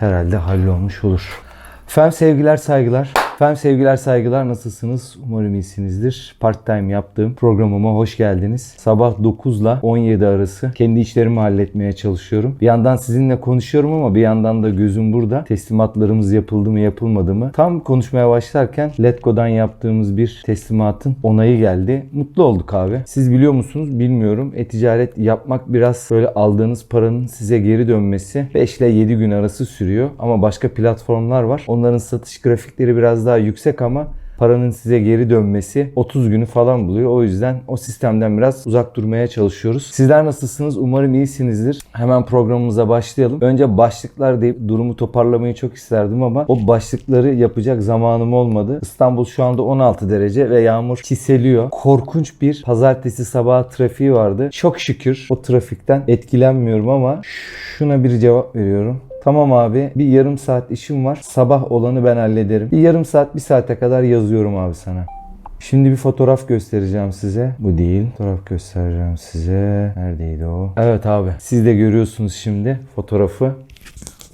herhalde hallolmuş olur. Efendim sevgiler saygılar. Efendim sevgiler saygılar nasılsınız? Umarım iyisinizdir. Part time yaptığım programıma hoş geldiniz. Sabah 9 ile 17 arası kendi işlerimi halletmeye çalışıyorum. Bir yandan sizinle konuşuyorum ama bir yandan da gözüm burada. Teslimatlarımız yapıldı mı yapılmadı mı? Tam konuşmaya başlarken Letgo'dan yaptığımız bir teslimatın onayı geldi. Mutlu olduk abi. Siz biliyor musunuz bilmiyorum. E-ticaret yapmak biraz böyle aldığınız paranın size geri dönmesi 5 ile 7 gün arası sürüyor. Ama başka platformlar var. Onların satış grafikleri biraz daha yüksek ama paranın size geri dönmesi 30 günü falan buluyor. O yüzden o sistemden biraz uzak durmaya çalışıyoruz. Sizler nasılsınız? Umarım iyisinizdir. Hemen programımıza başlayalım. Önce başlıklar deyip durumu toparlamayı çok isterdim ama o başlıkları yapacak zamanım olmadı. İstanbul şu anda 16 derece ve yağmur çiseliyor. Korkunç bir pazartesi sabahı trafiği vardı. Çok şükür o trafikten etkilenmiyorum ama şuna bir cevap veriyorum. Tamam abi bir yarım saat işim var. Sabah olanı ben hallederim. Bir yarım saat bir saate kadar yazıyorum abi sana. Şimdi bir fotoğraf göstereceğim size. Bu değil. Fotoğraf göstereceğim size. Neredeydi o? Evet abi. Siz de görüyorsunuz şimdi fotoğrafı.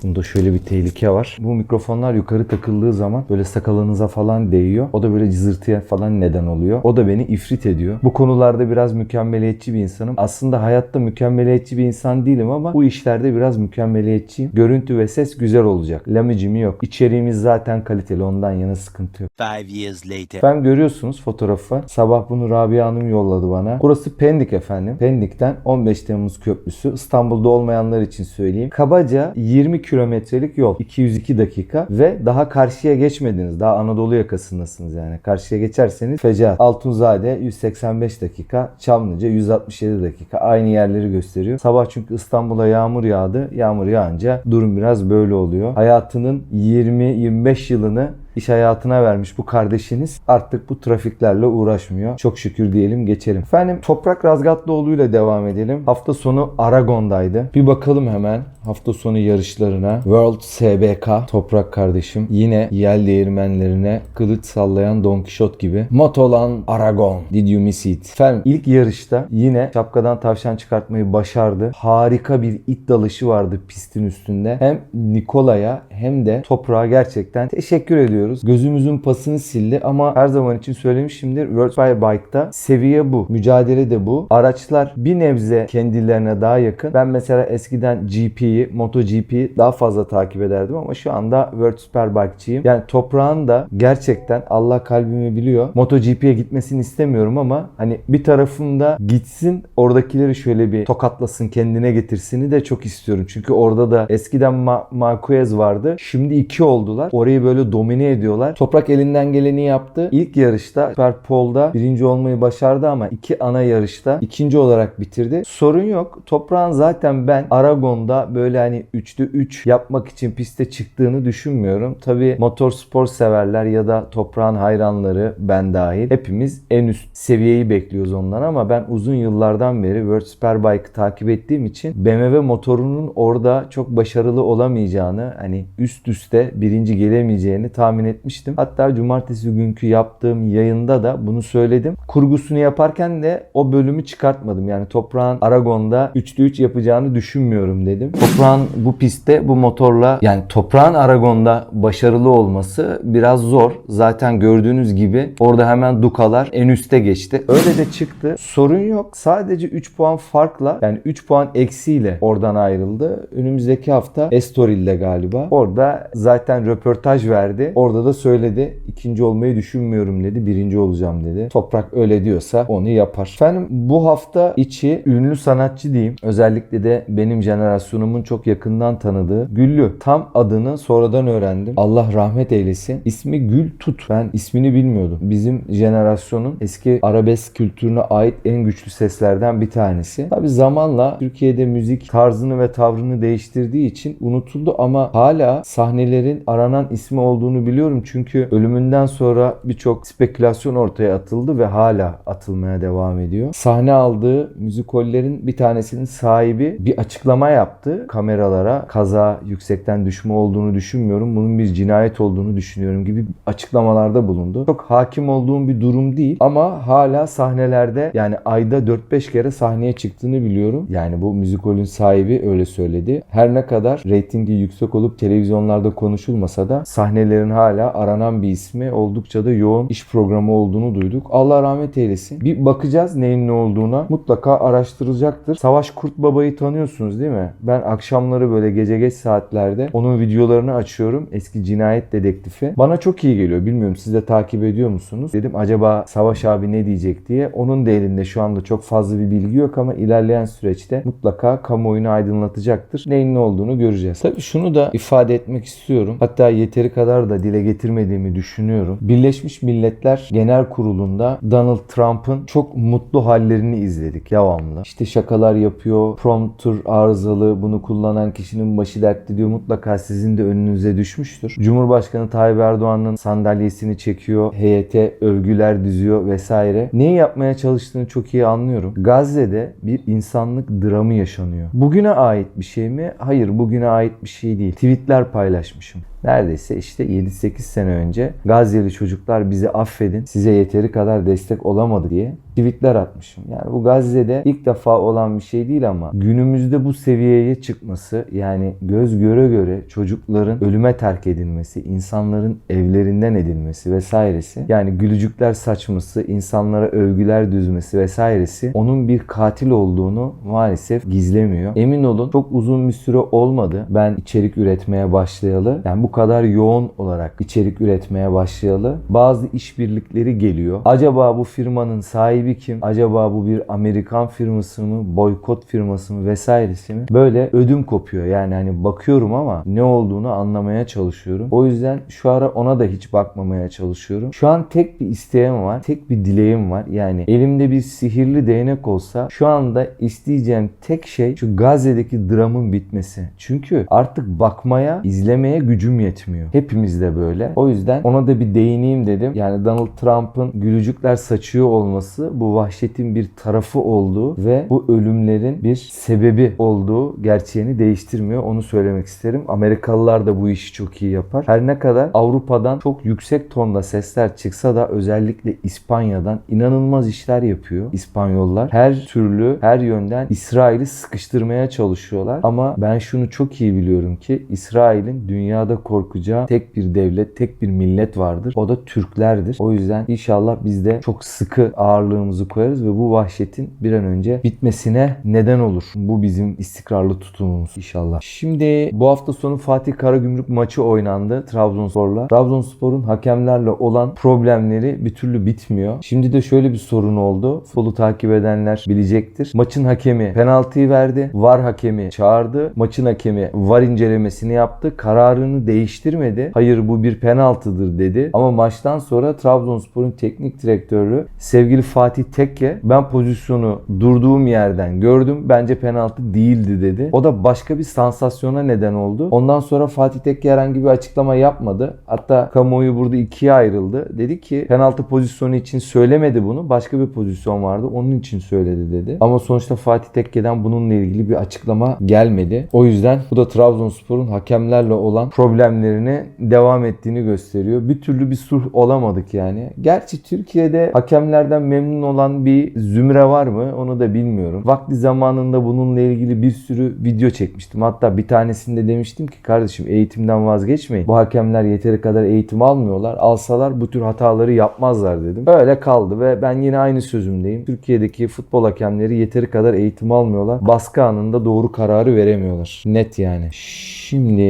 Bunda şöyle bir tehlike var. Bu mikrofonlar yukarı takıldığı zaman böyle sakalınıza falan değiyor. O da böyle cızırtıya falan neden oluyor. O da beni ifrit ediyor. Bu konularda biraz mükemmeliyetçi bir insanım. Aslında hayatta mükemmeliyetçi bir insan değilim ama bu işlerde biraz mükemmeliyetçiyim. Görüntü ve ses güzel olacak. Lamicimi yok. İçeriğimiz zaten kaliteli. Ondan yana sıkıntı yok. Five years later. Efendim görüyorsunuz fotoğrafı. Sabah bunu Rabia Hanım yolladı bana. Burası Pendik efendim. Pendik'ten 15 Temmuz Köprüsü. İstanbul'da olmayanlar için söyleyeyim. Kabaca 20 kilometrelik yol. 202 dakika ve daha karşıya geçmediniz. Daha Anadolu yakasındasınız yani. Karşıya geçerseniz Fecaat. Altunzade 185 dakika. Çamlıca 167 dakika. Aynı yerleri gösteriyor. Sabah çünkü İstanbul'a yağmur yağdı. Yağmur yağınca durum biraz böyle oluyor. Hayatının 20-25 yılını iş hayatına vermiş bu kardeşiniz artık bu trafiklerle uğraşmıyor. Çok şükür diyelim geçelim. Efendim Toprak Razgatlıoğlu ile devam edelim. Hafta sonu Aragon'daydı. Bir bakalım hemen hafta sonu yarışlarına. World SBK Toprak kardeşim yine yel değirmenlerine kılıç sallayan Don Quixote gibi. Motolan Aragon. Did you miss it? Efendim ilk yarışta yine şapkadan tavşan çıkartmayı başardı. Harika bir it dalışı vardı pistin üstünde. Hem Nikola'ya hem de Toprağa gerçekten teşekkür ediyoruz. Gözümüzün pasını sildi ama her zaman için söylemişimdir. World Superbike'da seviye bu. Mücadele de bu. Araçlar bir nebze kendilerine daha yakın. Ben mesela eskiden GP'yi, MotoGP'yi daha fazla takip ederdim ama şu anda World Superbike'çiyim. Yani toprağın da gerçekten Allah kalbimi biliyor. MotoGP'ye gitmesini istemiyorum ama hani bir tarafında gitsin oradakileri şöyle bir tokatlasın kendine getirsini de çok istiyorum. Çünkü orada da eskiden Ma- Marquez vardı. Şimdi iki oldular. Orayı böyle domine ediyorlar. Toprak elinden geleni yaptı. İlk yarışta Super Pole'da birinci olmayı başardı ama iki ana yarışta ikinci olarak bitirdi. Sorun yok. Toprağın zaten ben Aragon'da böyle hani 3'te 3 yapmak için piste çıktığını düşünmüyorum. Tabi motorspor severler ya da toprağın hayranları ben dahil hepimiz en üst seviyeyi bekliyoruz ondan ama ben uzun yıllardan beri World Superbike'ı takip ettiğim için BMW motorunun orada çok başarılı olamayacağını hani üst üste birinci gelemeyeceğini tahmin etmiştim. Hatta cumartesi günkü yaptığım yayında da bunu söyledim. Kurgusunu yaparken de o bölümü çıkartmadım. Yani toprağın Aragon'da 3'te 3 yapacağını düşünmüyorum dedim. Toprağın bu pistte bu motorla yani toprağın Aragon'da başarılı olması biraz zor. Zaten gördüğünüz gibi orada hemen Dukalar en üste geçti. Öyle de çıktı. Sorun yok. Sadece 3 puan farkla yani 3 puan eksiyle oradan ayrıldı. Önümüzdeki hafta Estoril'de galiba. Orada zaten röportaj verdi. Orada da söyledi. ikinci olmayı düşünmüyorum dedi. Birinci olacağım dedi. Toprak öyle diyorsa onu yapar. Efendim bu hafta içi ünlü sanatçı diyeyim. Özellikle de benim jenerasyonumun çok yakından tanıdığı Güllü. Tam adını sonradan öğrendim. Allah rahmet eylesin. İsmi Gül Tut. Ben ismini bilmiyordum. Bizim jenerasyonun eski arabesk kültürüne ait en güçlü seslerden bir tanesi. Tabi zamanla Türkiye'de müzik tarzını ve tavrını değiştirdiği için unutuldu ama hala sahnelerin aranan ismi olduğunu biliyorum söylüyorum çünkü ölümünden sonra birçok spekülasyon ortaya atıldı ve hala atılmaya devam ediyor. Sahne aldığı müzikollerin bir tanesinin sahibi bir açıklama yaptı kameralara. Kaza yüksekten düşme olduğunu düşünmüyorum. Bunun bir cinayet olduğunu düşünüyorum gibi açıklamalarda bulundu. Çok hakim olduğum bir durum değil ama hala sahnelerde yani ayda 4-5 kere sahneye çıktığını biliyorum. Yani bu müzikolün sahibi öyle söyledi. Her ne kadar reytingi yüksek olup televizyonlarda konuşulmasa da sahnelerin hala aranan bir ismi oldukça da yoğun iş programı olduğunu duyduk. Allah rahmet eylesin. Bir bakacağız neyin ne olduğuna. Mutlaka araştırılacaktır. Savaş Kurt Baba'yı tanıyorsunuz değil mi? Ben akşamları böyle gece geç saatlerde onun videolarını açıyorum. Eski cinayet dedektifi. Bana çok iyi geliyor. Bilmiyorum siz de takip ediyor musunuz? Dedim acaba Savaş abi ne diyecek diye. Onun da şu anda çok fazla bir bilgi yok ama ilerleyen süreçte mutlaka kamuoyunu aydınlatacaktır. Neyin ne olduğunu göreceğiz. Tabii şunu da ifade etmek istiyorum. Hatta yeteri kadar da dile getirmediğimi düşünüyorum. Birleşmiş Milletler Genel Kurulu'nda Donald Trump'ın çok mutlu hallerini izledik devamlı. İşte şakalar yapıyor, prompter arızalı, bunu kullanan kişinin başı dertli diyor. Mutlaka sizin de önünüze düşmüştür. Cumhurbaşkanı Tayyip Erdoğan'ın sandalyesini çekiyor, heyete övgüler düzüyor vesaire. Neyi yapmaya çalıştığını çok iyi anlıyorum. Gazze'de bir insanlık dramı yaşanıyor. Bugüne ait bir şey mi? Hayır, bugüne ait bir şey değil. Tweetler paylaşmışım. Neredeyse işte 7-8 sene önce Gazze'li çocuklar bizi affedin size yeteri kadar destek olamadı diye tweetler atmışım. Yani bu Gazze'de ilk defa olan bir şey değil ama günümüzde bu seviyeye çıkması yani göz göre göre çocukların ölüme terk edilmesi, insanların evlerinden edilmesi vesairesi yani gülücükler saçması, insanlara övgüler düzmesi vesairesi onun bir katil olduğunu maalesef gizlemiyor. Emin olun çok uzun bir süre olmadı ben içerik üretmeye başlayalı. Yani bu kadar yoğun olarak içerik üretmeye başlayalı. Bazı işbirlikleri geliyor. Acaba bu firmanın sahibi kim? Acaba bu bir Amerikan firması mı? Boykot firması mı? Vesairesi mi? Böyle ödüm kopuyor. Yani hani bakıyorum ama ne olduğunu anlamaya çalışıyorum. O yüzden şu ara ona da hiç bakmamaya çalışıyorum. Şu an tek bir isteğim var. Tek bir dileğim var. Yani elimde bir sihirli değnek olsa şu anda isteyeceğim tek şey şu Gazze'deki dramın bitmesi. Çünkü artık bakmaya, izlemeye gücüm yetmiyor. Hepimiz de böyle. O yüzden ona da bir değineyim dedim. Yani Donald Trump'ın gülücükler saçıyor olması bu vahşetin bir tarafı olduğu ve bu ölümlerin bir sebebi olduğu gerçeğini değiştirmiyor. Onu söylemek isterim. Amerikalılar da bu işi çok iyi yapar. Her ne kadar Avrupa'dan çok yüksek tonda sesler çıksa da özellikle İspanya'dan inanılmaz işler yapıyor İspanyollar. Her türlü, her yönden İsrail'i sıkıştırmaya çalışıyorlar. Ama ben şunu çok iyi biliyorum ki İsrail'in dünyada korkacağı tek bir devlet, tek bir millet vardır. O da Türklerdir. O yüzden inşallah biz de çok sıkı ağırlığımızı koyarız ve bu vahşetin bir an önce bitmesine neden olur. Bu bizim istikrarlı tutumumuz inşallah. Şimdi bu hafta sonu Fatih Karagümrük maçı oynandı Trabzonspor'la. Trabzonspor'un hakemlerle olan problemleri bir türlü bitmiyor. Şimdi de şöyle bir sorun oldu. Futbolu takip edenler bilecektir. Maçın hakemi penaltıyı verdi. VAR hakemi çağırdı. Maçın hakemi VAR incelemesini yaptı. Kararını değiştirmedi. Hayır bu bir penaltıdır dedi. Ama maçtan sonra Trabzonspor'un teknik direktörü sevgili Fatih Tekke ben pozisyonu durduğum yerden gördüm. Bence penaltı değildi dedi. O da başka bir sansasyona neden oldu. Ondan sonra Fatih Tekke herhangi bir açıklama yapmadı. Hatta kamuoyu burada ikiye ayrıldı. Dedi ki penaltı pozisyonu için söylemedi bunu. Başka bir pozisyon vardı. Onun için söyledi dedi. Ama sonuçta Fatih Tekke'den bununla ilgili bir açıklama gelmedi. O yüzden bu da Trabzonspor'un hakemlerle olan problemlerini devam ettiğini gösteriyor. Bir türlü bir sulh olamadık yani. Gerçi Türkiye'de hakemlerden memnun olan bir zümre var mı onu da bilmiyorum. Vakti zamanında bununla ilgili bir sürü video çekmiştim. Hatta bir tanesinde demiştim ki kardeşim eğitimden vazgeçmeyin. Bu hakemler yeteri kadar eğitim almıyorlar. Alsalar bu tür hataları yapmazlar dedim. Öyle kaldı ve ben yine aynı sözümdeyim. Türkiye'deki futbol hakemleri yeteri kadar eğitim almıyorlar. Baskı anında doğru kararı veremiyorlar. Net yani. Şimdi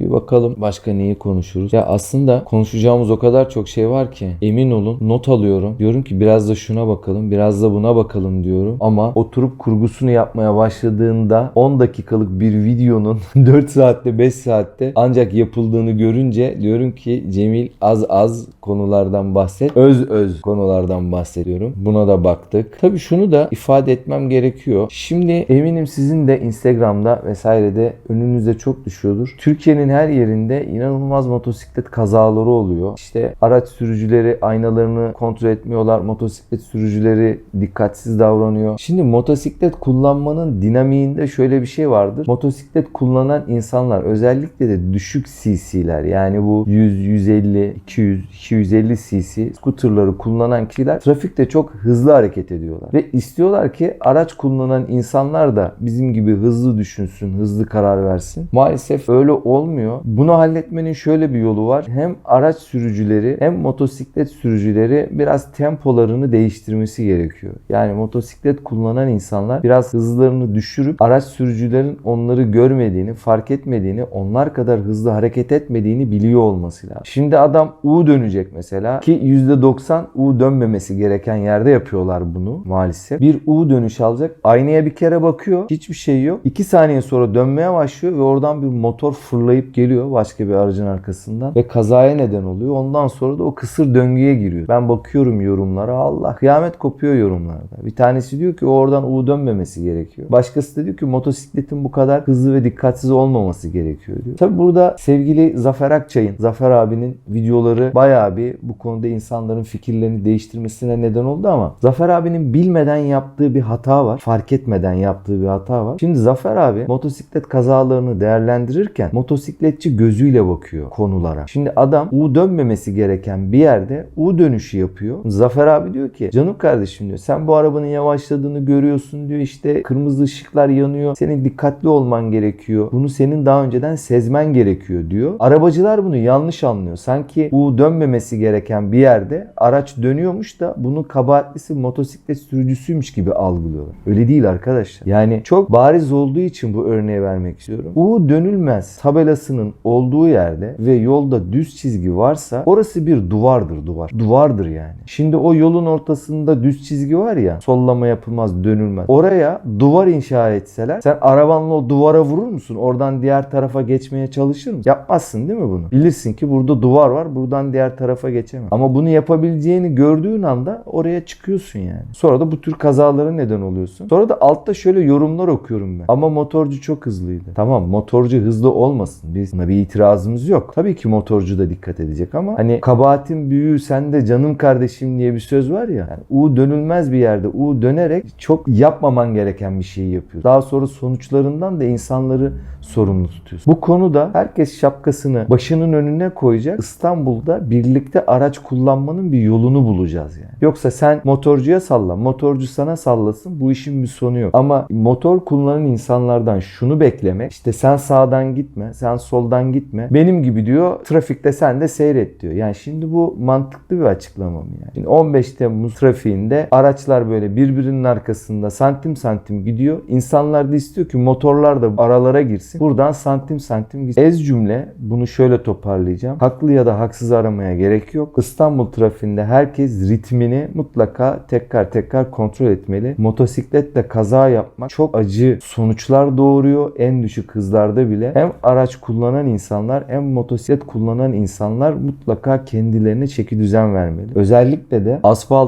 bir bakalım başka neyi konuşuruz. Ya aslında konuşacağımız o kadar çok şey var ki emin olun not alıyorum. Diyorum ki biraz da şuna bakalım, biraz da buna bakalım diyorum. Ama oturup kurgusunu yapmaya başladığında 10 dakikalık bir videonun 4 saatte 5 saatte ancak yapıldığını görünce diyorum ki Cemil az az konulardan bahset. Öz öz konulardan bahsediyorum. Buna da baktık. Tabii şunu da ifade etmem gerekiyor. Şimdi eminim sizin de Instagram'da vesairede önünüze çok düşüyordur. Türkiye'nin her yerinde inanılmaz motosiklet kazaları oluyor. İşte araç sürücüleri aynalarını kontrol etmiyorlar. Motosiklet sürücüleri dikkatsiz davranıyor. Şimdi motosiklet kullanmanın dinamiğinde şöyle bir şey vardır. Motosiklet kullanan insanlar özellikle de düşük CC'ler yani bu 100, 150, 200, 250 cc scooterları kullanan kişiler trafikte çok hızlı hareket ediyorlar. Ve istiyorlar ki araç kullanan insanlar da bizim gibi hızlı düşünsün, hızlı karar versin. Maalesef öyle olmuyor. Bunu halletmenin şöyle bir yolu var. Hem araç sürücüleri hem motosiklet sürücüleri biraz tempolarını değiştirmesi gerekiyor. Yani motosiklet kullanan insanlar biraz hızlarını düşürüp araç sürücülerin onları görmediğini, fark etmediğini, onlar kadar hızlı hareket etmediğini biliyor olması lazım. Şimdi adam U dönecek mesela ki %90 U dönmemesi gereken yerde yapıyorlar bunu maalesef. Bir U dönüş alacak. Aynaya bir kere bakıyor. Hiçbir şey yok. 2 saniye sonra dönmeye başlıyor ve oradan bir motor fırlayıp geliyor başka bir aracın arkasından ve kazaya neden oluyor. Ondan sonra da o kısır döngüye giriyor. Ben bakıyorum yorumlara. Allah kıyamet kopuyor yorumlarda. Bir tanesi diyor ki oradan U dönmemesi gerekiyor. Başkası da diyor ki motosikletin bu kadar hızlı ve dikkatsiz olmaması gerekiyor diyor. Tabi burada sevgili Zafer Akçay'ın, Zafer abinin videoları bayağı bir bu konuda insanların fikirlerini değiştirmesine neden oldu ama Zafer abinin bilmeden yaptığı bir hata var. Fark etmeden yaptığı bir hata var. Şimdi Zafer abi motosiklet kazalarını değerlendirirken motosikletçi gözüyle bakıyor konulara. Şimdi adam U dönmemesi gereken bir yerde U dönüşü yapıyor. Zafer abi diyor ki canım kardeşim diyor sen bu arabanın yavaşladığını görüyorsun diyor işte kırmızı ışıklar yanıyor. Senin dikkatli olman gerekiyor. Bunu senin daha önceden sezmen gerekiyor diyor. Arabacılar bunu yanlış anlıyor. Sanki U dönmemesi gereken bir yerde araç dönüyormuş da bunun kabahatlisi motosiklet sürücüsüymüş gibi algılıyorlar. Öyle değil arkadaşlar. Yani çok bariz olduğu için bu örneği vermek istiyorum. U dönülmez tabelasının olduğu yerde ve yolda düz çizgi varsa orası bir duvardır duvar. Duvardır yani. Şimdi o yolun ortasında düz çizgi var ya sollama yapılmaz dönülmez. Oraya duvar inşa etseler sen arabanla o duvara vurur musun? Oradan diğer tarafa geçmeye çalışır mısın? Yapmazsın değil mi bunu? Bilirsin ki burada duvar var buradan diğer tarafa geçemem. Ama bunu yapabileceğini gördüğün anda oraya çıkıyorsun yani. Sonra da bu tür kazalara neden oluyorsun. Sonra da altta şöyle yorumlar okuyorum ben. Ama motorcu çok hızlıydı. Tamam motorcu hızlı olmasın. Biz buna bir itirazımız yok. Tabii ki motorcu da dikkat edecek ama hani kabahatin büyüğü sende canım kardeşim diye bir söz var ya. Yani U dönülmez bir yerde U dönerek çok yapmaman gereken bir şeyi yapıyorsun. Daha sonra sonuçlarından da insanları sorumlu tutuyorsun. Bu konuda herkes şapkasını başının önüne koyacak. İstanbul'da birlikte araç kullanmanın bir yolunu bulacağız yani. Yoksa sen motorcuya salla, motorcu sana sallasın. Bu işin bir sonu yok. Ama motor kullanan insanlardan şunu beklemek. işte sen sağdan gitme, sen soldan gitme. Benim gibi diyor trafikte sen de seyret diyor. Yani şimdi bu mantıklı bir açıklama mı yani? Şimdi 15 Temmuz trafiğinde araçlar böyle birbirinin arkasında santim santim gidiyor. İnsanlar da istiyor ki motorlar da aralara girsin. Buradan santim santim gitsin. Ez cümle bunu şöyle toparlayacağım. Haklı ya da haksız aramaya gerek yok. İstanbul trafiğinde herkes ritmini mutlaka tekrar tekrar kontrol etmeli. Motosikletle kaza yapmak çok acı sonuçlar doğuruyor. En düşük hızlarda bile hem araç kullanan insanlar hem motosiklet kullanan insanlar mutlaka kendilerine çeki düzen vermeli. Özellikle de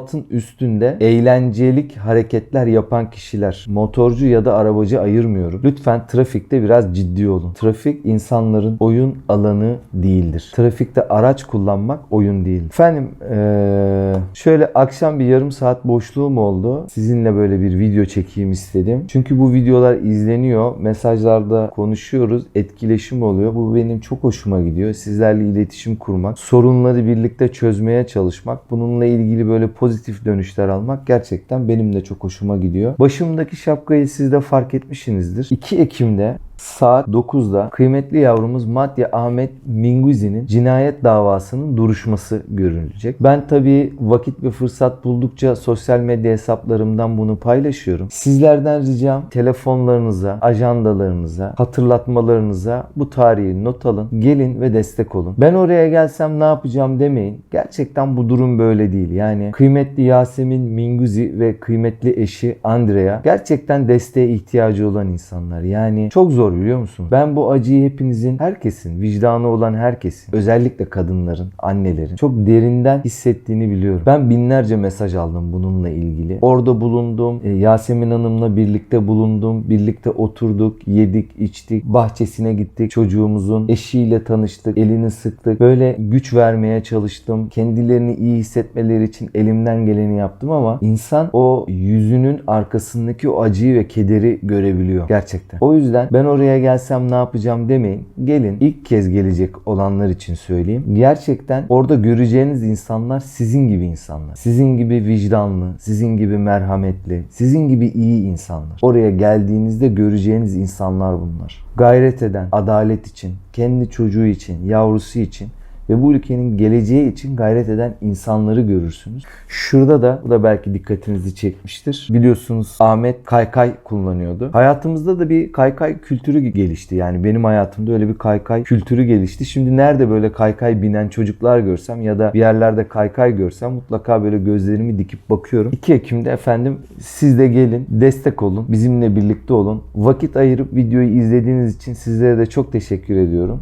asfaltın üstünde eğlencelik hareketler yapan kişiler, motorcu ya da arabacı ayırmıyorum. Lütfen trafikte biraz ciddi olun. Trafik insanların oyun alanı değildir. Trafikte araç kullanmak oyun değil. Efendim ee, şöyle akşam bir yarım saat boşluğum oldu. Sizinle böyle bir video çekeyim istedim. Çünkü bu videolar izleniyor. Mesajlarda konuşuyoruz. Etkileşim oluyor. Bu benim çok hoşuma gidiyor. Sizlerle iletişim kurmak, sorunları birlikte çözmeye çalışmak, bununla ilgili böyle pozitif dönüşler almak gerçekten benim de çok hoşuma gidiyor. Başımdaki şapkayı siz de fark etmişsinizdir. 2 Ekim'de Saat 9'da kıymetli yavrumuz Matya Ahmet Minguzi'nin cinayet davasının duruşması görülecek. Ben tabii vakit ve fırsat buldukça sosyal medya hesaplarımdan bunu paylaşıyorum. Sizlerden ricam telefonlarınıza, ajandalarınıza, hatırlatmalarınıza bu tarihi not alın. Gelin ve destek olun. Ben oraya gelsem ne yapacağım demeyin. Gerçekten bu durum böyle değil. Yani kıymetli Yasemin Minguzi ve kıymetli eşi Andrea gerçekten desteğe ihtiyacı olan insanlar. Yani çok zor biliyor musun? Ben bu acıyı hepinizin, herkesin, vicdanı olan herkesin, özellikle kadınların, annelerin çok derinden hissettiğini biliyorum. Ben binlerce mesaj aldım bununla ilgili. Orada bulundum. e, Yasemin Hanım'la birlikte bulundum. Birlikte oturduk, yedik, içtik. Bahçesine gittik. Çocuğumuzun eşiyle tanıştık. Elini sıktık. Böyle güç vermeye çalıştım. Kendilerini iyi hissetmeleri için elimden geleni yaptım ama insan o yüzünün arkasındaki o acıyı ve kederi görebiliyor gerçekten. O yüzden ben oraya gelsem ne yapacağım demeyin. Gelin ilk kez gelecek olanlar için söyleyeyim. Gerçekten orada göreceğiniz insanlar sizin gibi insanlar. Sizin gibi vicdanlı, sizin gibi merhametli, sizin gibi iyi insanlar. Oraya geldiğinizde göreceğiniz insanlar bunlar. Gayret eden, adalet için, kendi çocuğu için, yavrusu için ve bu ülkenin geleceği için gayret eden insanları görürsünüz. Şurada da bu da belki dikkatinizi çekmiştir. Biliyorsunuz Ahmet kaykay kullanıyordu. Hayatımızda da bir kaykay kültürü gelişti. Yani benim hayatımda öyle bir kaykay kültürü gelişti. Şimdi nerede böyle kaykay binen çocuklar görsem ya da bir yerlerde kaykay görsem mutlaka böyle gözlerimi dikip bakıyorum. 2 Ekim'de efendim siz de gelin, destek olun, bizimle birlikte olun. Vakit ayırıp videoyu izlediğiniz için sizlere de çok teşekkür ediyorum.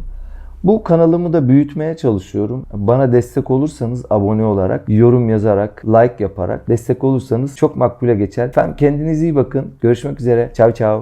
Bu kanalımı da büyütmeye çalışıyorum. Bana destek olursanız abone olarak, yorum yazarak, like yaparak destek olursanız çok makbule geçer. Efendim kendinize iyi bakın. Görüşmek üzere. Çav çav.